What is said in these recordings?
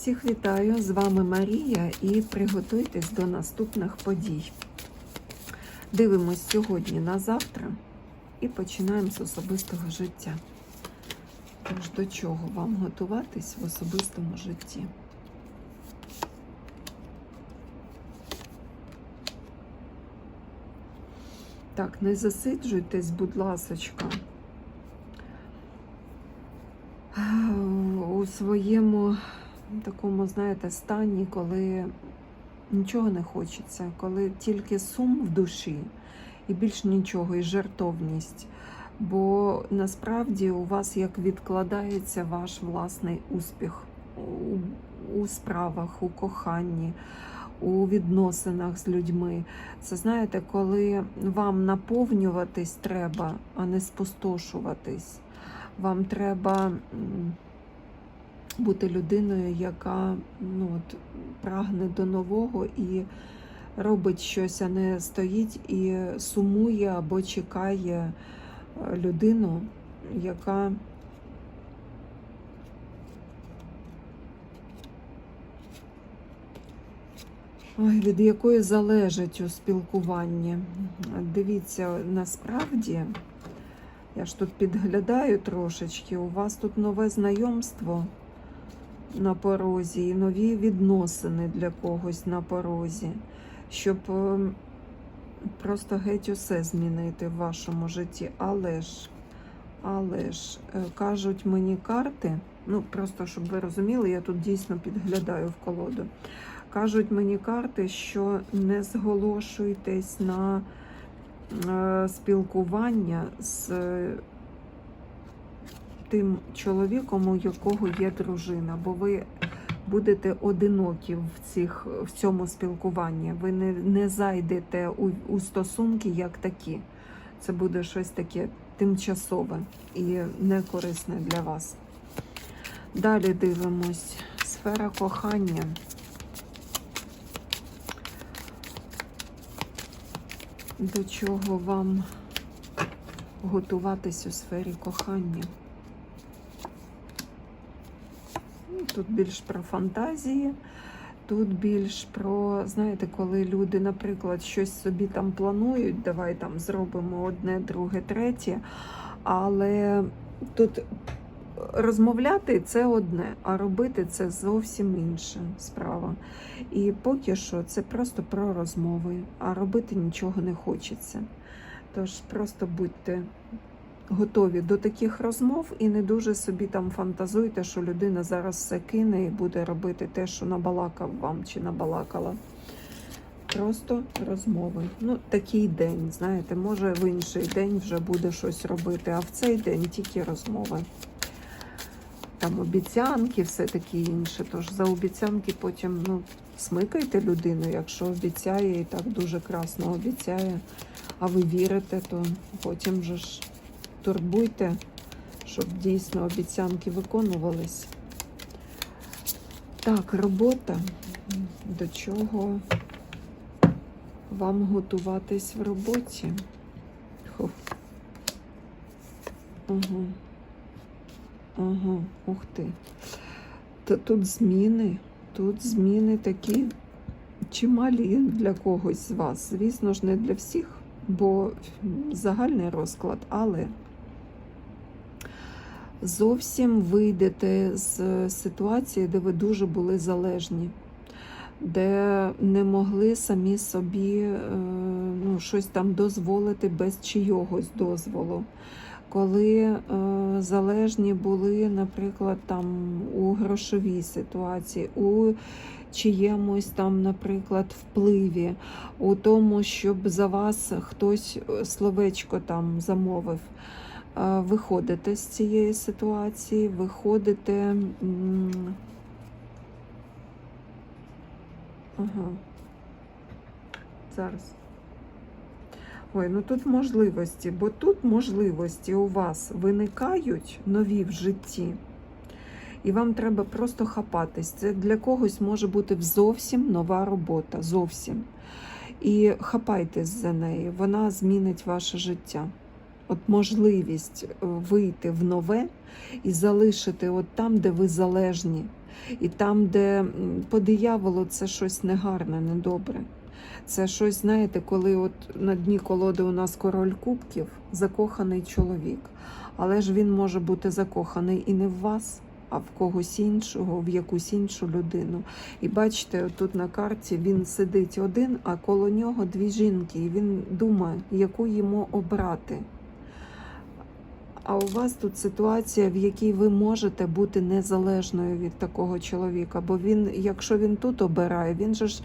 Всіх вітаю! З вами Марія і приготуйтесь до наступних подій. Дивимось сьогодні на завтра і починаємо з особистого життя. Тож до чого вам готуватись в особистому житті? Так, не засиджуйтесь, будь ласочка. У своєму такому, знаєте, стані, коли нічого не хочеться, коли тільки сум в душі і більш нічого, і жертовність. Бо насправді у вас як відкладається ваш власний успіх у, у справах, у коханні, у відносинах з людьми. Це знаєте, коли вам наповнюватись треба, а не спустошуватись. Вам треба бути людиною, яка ну, от, прагне до нового і робить щось, а не стоїть і сумує або чекає е, людину, яка Ой, від якої залежить у спілкуванні. Дивіться, насправді, я ж тут підглядаю трошечки, у вас тут нове знайомство на порозі і нові відносини для когось на порозі, щоб е, просто геть усе змінити в вашому житті. Але ж, але ж, е, кажуть мені карти, ну просто щоб ви розуміли, я тут дійсно підглядаю в колоду. Кажуть мені карти, що не зголошуйтесь на е, спілкування з тим чоловіком, у якого є дружина, бо ви будете одинокі в, цих, в цьому спілкуванні. Ви не, не зайдете у, у стосунки як такі. Це буде щось таке тимчасове і некорисне для вас. Далі дивимось. Сфера кохання. До чого вам готуватись у сфері кохання? Ну, Тут більш про фантазії, тут більш про, знаєте, коли люди, наприклад, щось собі там планують, давай там зробимо одне, друге, третє, але тут розмовляти це одне, а робити це зовсім інша справа. І поки що це просто про розмови, а робити нічого не хочеться. Тож просто будьте готові до таких розмов і не дуже собі там фантазуйте, що людина зараз все кине і буде робити те, що набалакав вам чи набалакала. Просто розмови. Ну, такий день, знаєте, може в інший день вже буде щось робити, а в цей день тільки розмови. Там обіцянки, все таке інше. Тож за обіцянки потім ну, смикайте людину, якщо обіцяє і так дуже красно обіцяє, а ви вірите, то потім же ж турбуйте, щоб дійсно обіцянки виконувались. Так, робота. До чого вам готуватись в роботі? Ху. Угу. Ага, ух ти. Тут зміни, тут зміни такі чималі для когось з вас. Звісно ж, не для всіх, бо загальний розклад, але зовсім вийдете з ситуації, де ви дуже були залежні, де не могли самі собі е, ну, щось там дозволити без чийогось дозволу коли е, залежні були, наприклад, там у грошовій ситуації, у чиємусь там, наприклад, впливі, у тому, щоб за вас хтось е, словечко там замовив. Е, виходите з цієї ситуації, виходите. Ага. Зараз. Ой, ну тут можливості, бо тут можливості у вас виникають нові в житті, і вам треба просто хапатись. Це для когось може бути зовсім нова робота. Зовсім. І хапайтесь за неї, вона змінить ваше життя. От можливість вийти в нове і залишити от там, де ви залежні І там, де по дияволу це щось негарне, недобре. Це щось, знаєте, коли от на дні колоди у нас король кубків, закоханий чоловік. Але ж він може бути закоханий і не в вас, а в когось іншого, в якусь іншу людину. І бачите, тут на карті він сидить один, а коло нього дві жінки, і він думає, яку йому обрати. А у вас тут ситуація, в якій ви можете бути незалежною від такого чоловіка. Бо він, якщо він тут обирає, він же ж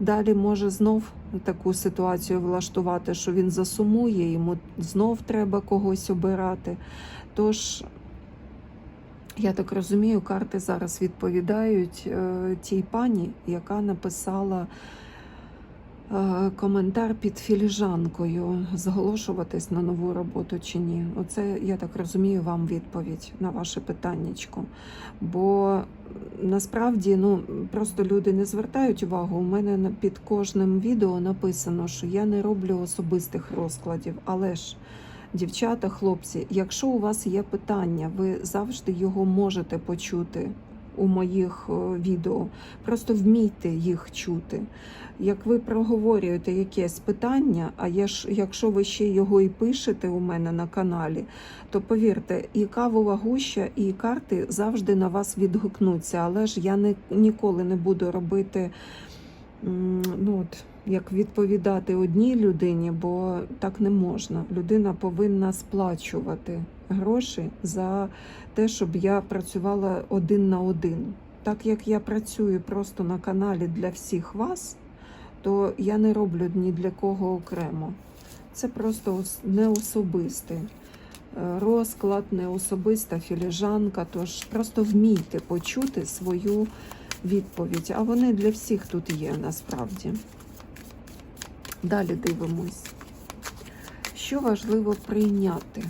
далі може знов таку ситуацію влаштувати, що він засумує, йому знов треба когось обирати. Тож, я так розумію, карти зараз відповідають е, тій пані, яка написала коментар під філіжанкою, зголошуватись на нову роботу чи ні. Оце, я так розумію, вам відповідь на ваше питаннячко. Бо насправді ну, просто люди не звертають увагу. У мене під кожним відео написано, що я не роблю особистих розкладів, але ж. Дівчата, хлопці, якщо у вас є питання, ви завжди його можете почути у моїх е, відео. Просто вмійте їх чути. Як ви проговорюєте якесь питання, а я ж, якщо ви ще його і пишете у мене на каналі, то повірте, і кавова гуща, і карти завжди на вас відгукнуться. Але ж я не, ніколи не буду робити. Ну, от, як відповідати одній людині, бо так не можна. Людина повинна сплачувати гроші за те, щоб я працювала один на один. Так як я працюю просто на каналі для всіх вас, то я не роблю ні для кого окремо. Це просто ос- не особистий е, розклад, не особиста філіжанка. Тож просто вмійте почути свою відповідь. А вони для всіх тут є насправді. Далі дивимось. Що важливо прийняти?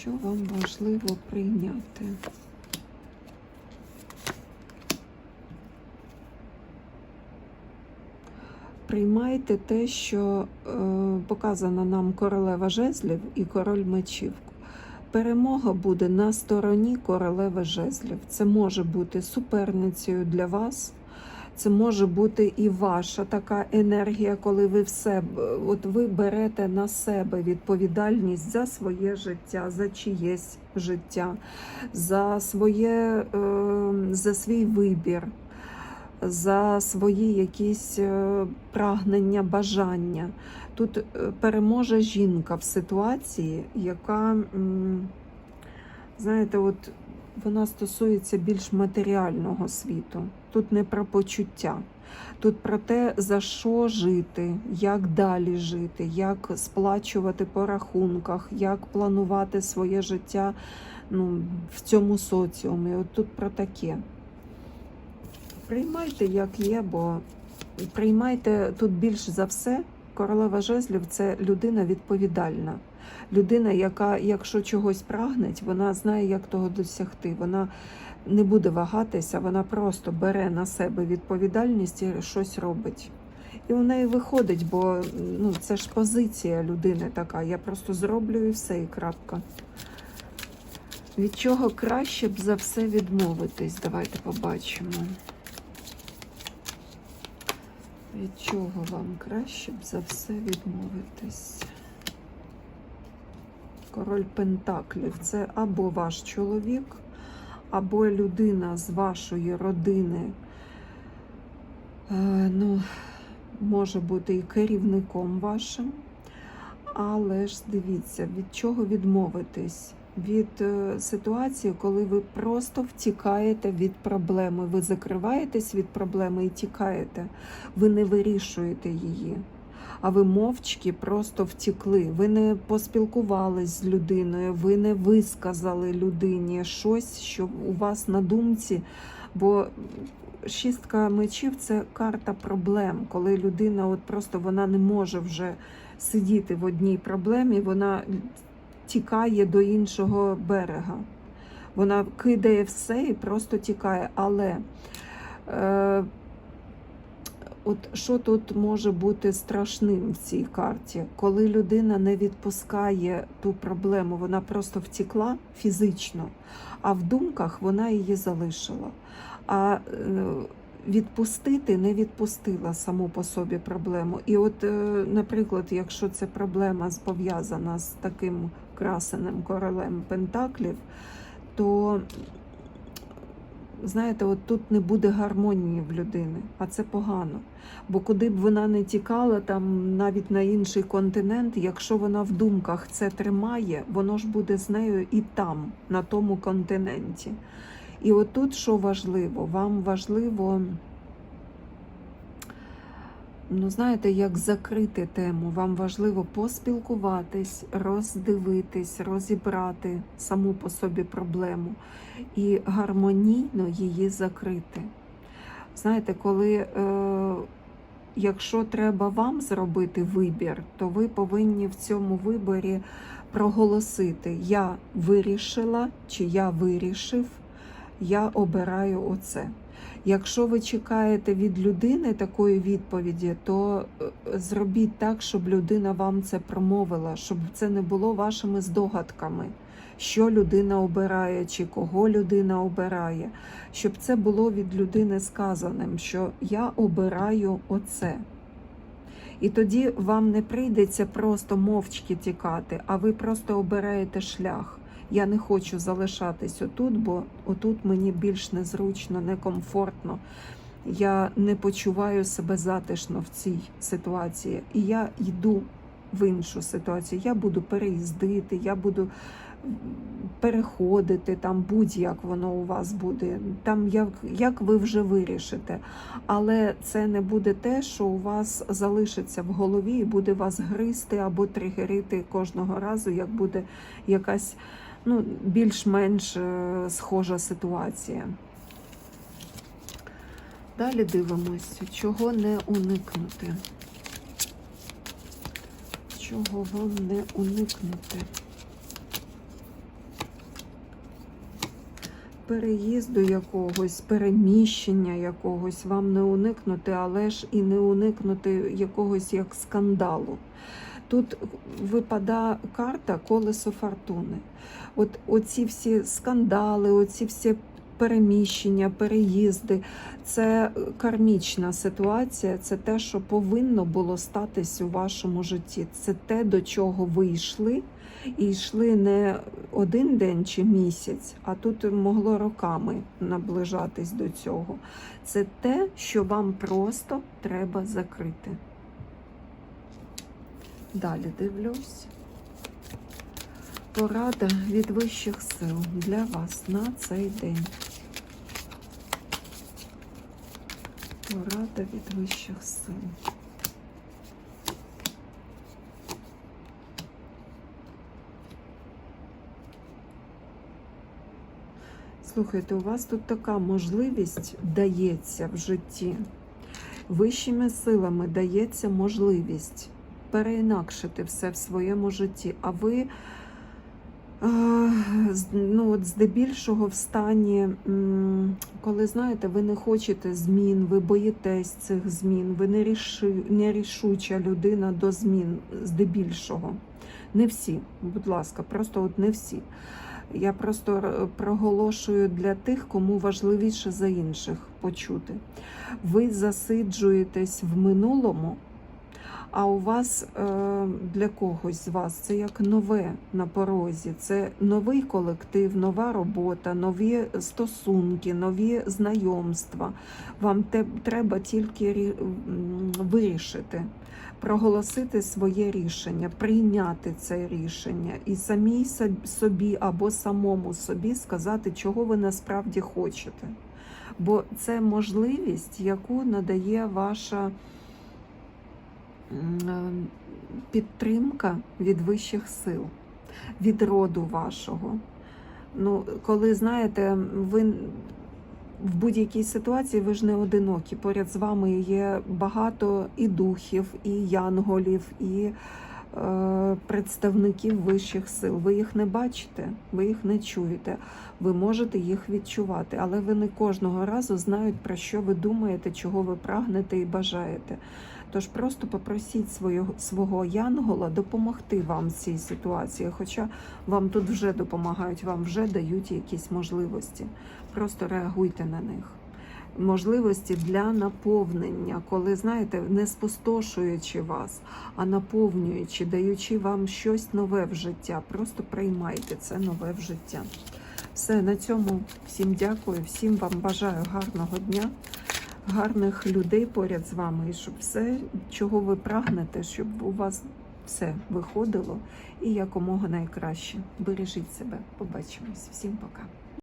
Що вам важливо прийняти? Приймайте те, що е, показана нам королева жезлів і король мечів. Перемога буде на стороні королеви жезлів. Це може бути суперницею для вас. Це може бути і ваша така енергія, коли ви все от ви берете на себе відповідальність за своє життя, за чиєсь життя, за своє е, за свій вибір, за свої якісь е, прагнення, бажання. Тут е, переможе жінка в ситуації, яка, знаєте, от вона стосується більш матеріального світу. Тут не про почуття, тут про те, за що жити, як далі жити, як сплачувати по рахунках, як планувати своє життя ну, в цьому соціумі. От тут про таке. Приймайте, як є, бо приймайте тут більш за все. Королева жезлів це людина відповідальна. Людина, яка, якщо чогось прагнеть, вона знає, як того досягти. Вона не буде вагатися, вона просто бере на себе відповідальність і щось робить. І у неї виходить, бо ну, це ж позиція людини така. Я просто зроблю і все, і крапка. Від чого краще б за все відмовитись? Давайте побачимо. Від чого вам краще б за все відмовитись? Король Пентаклів це або ваш чоловік, або людина з вашої родини. Е, ну, може бути і керівником вашим. Але ж дивіться, від чого відмовитись? Від е, ситуації, коли ви просто втікаєте від проблеми. Ви закриваєтесь від проблеми і тікаєте. Ви не вирішуєте її. А ви мовчки просто втікли. Ви не поспілкувались з людиною, ви не висказали людині щось, що у вас на думці. Бо шістка мечів це карта проблем, коли людина от просто вона не може вже сидіти в одній проблемі, вона тікає до іншого берега. Вона кидає все і просто тікає. Але е, от що тут може бути страшним в цій карті? Коли людина не відпускає ту проблему, вона просто втекла фізично, а в думках вона її залишила. А е, відпустити не відпустила саму по собі проблему. І от, е, наприклад, якщо ця проблема пов'язана з таким красеним королем Пентаклів, то знаєте, от тут не буде гармонії в людини, а це погано. Бо куди б вона не тікала, там навіть на інший континент, якщо вона в думках це тримає, воно ж буде з нею і там, на тому континенті. І отут що важливо? Вам важливо, ну знаєте, як закрити тему, вам важливо поспілкуватись, роздивитись, розібрати саму по собі проблему і гармонійно її закрити. Знаєте, коли, е, якщо треба вам зробити вибір, то ви повинні в цьому виборі проголосити: Я вирішила чи я вирішив, я обираю оце. Якщо ви чекаєте від людини такої відповіді, то е, зробіть так, щоб людина вам це промовила, щоб це не було вашими здогадками, що людина обирає чи кого людина обирає, щоб це було від людини сказаним, що я обираю оце. І тоді вам не прийдеться просто мовчки тікати, а ви просто обираєте шлях. Я не хочу залишатись отут, бо отут мені більш незручно, некомфортно. Я не почуваю себе затишно в цій ситуації. І я йду в іншу ситуацію. Я буду переїздити, я буду переходити там будь-як воно у вас буде, там як, як ви вже вирішите. Але це не буде те, що у вас залишиться в голові і буде вас гризти або тригерити кожного разу, як буде якась ну, більш-менш е, схожа ситуація. Далі дивимося, чого не уникнути. Чого вам не уникнути? Переїзду якогось, переміщення якогось вам не уникнути, але ж і не уникнути якогось як скандалу. Тут випадає карта колесо фортуни. От оці всі скандали, оці всі переміщення, переїзди, це кармічна ситуація, це те, що повинно було статись у вашому житті. Це те, до чого ви йшли, і йшли не один день чи місяць, а тут могло роками наближатись до цього. Це те, що вам просто треба закрити. Далі дивлюсь. Порада від вищих сил для вас на цей день. Порада від вищих сил. Слухайте, у вас тут така можливість дається в житті. Вищими силами дається можливість переінакшити все в своєму житті. А ви е, ну, от здебільшого в стані, коли знаєте, ви не хочете змін, ви боїтесь цих змін, ви нерішуча людина до змін здебільшого. Не всі, будь ласка, просто от не всі. Я просто проголошую для тих, кому важливіше за інших почути. Ви засиджуєтесь в минулому, а у вас е, для когось з вас це як нове на порозі. Це новий колектив, нова робота, нові стосунки, нові знайомства. Вам треба тільки вирішити, проголосити своє рішення, прийняти це рішення і самій собі або самому собі сказати, чого ви насправді хочете. Бо це можливість, яку надає ваша підтримка від вищих сил, від роду вашого. Ну, коли знаєте, ви в будь-якій ситуації ви ж не одинокі. Поряд з вами є багато і духів, і янголів, і е, представників вищих сил. Ви їх не бачите, ви їх не чуєте, ви можете їх відчувати, але ви не кожного разу знають, про що ви думаєте, чого ви прагнете і бажаєте. Тож просто попросіть свого, свого янгола допомогти вам в цій ситуації, хоча вам тут вже допомагають, вам вже дають якісь можливості. Просто реагуйте на них. Можливості для наповнення, коли знаєте, не спустошуючи вас, а наповнюючи, даючи вам щось нове в життя. Просто приймайте це нове в життя. Все на цьому всім дякую, всім вам бажаю гарного дня, гарних людей поряд з вами, і щоб все, чого ви прагнете, щоб у вас все виходило і якомога найкраще. Бережіть себе. Побачимось. Всім пока.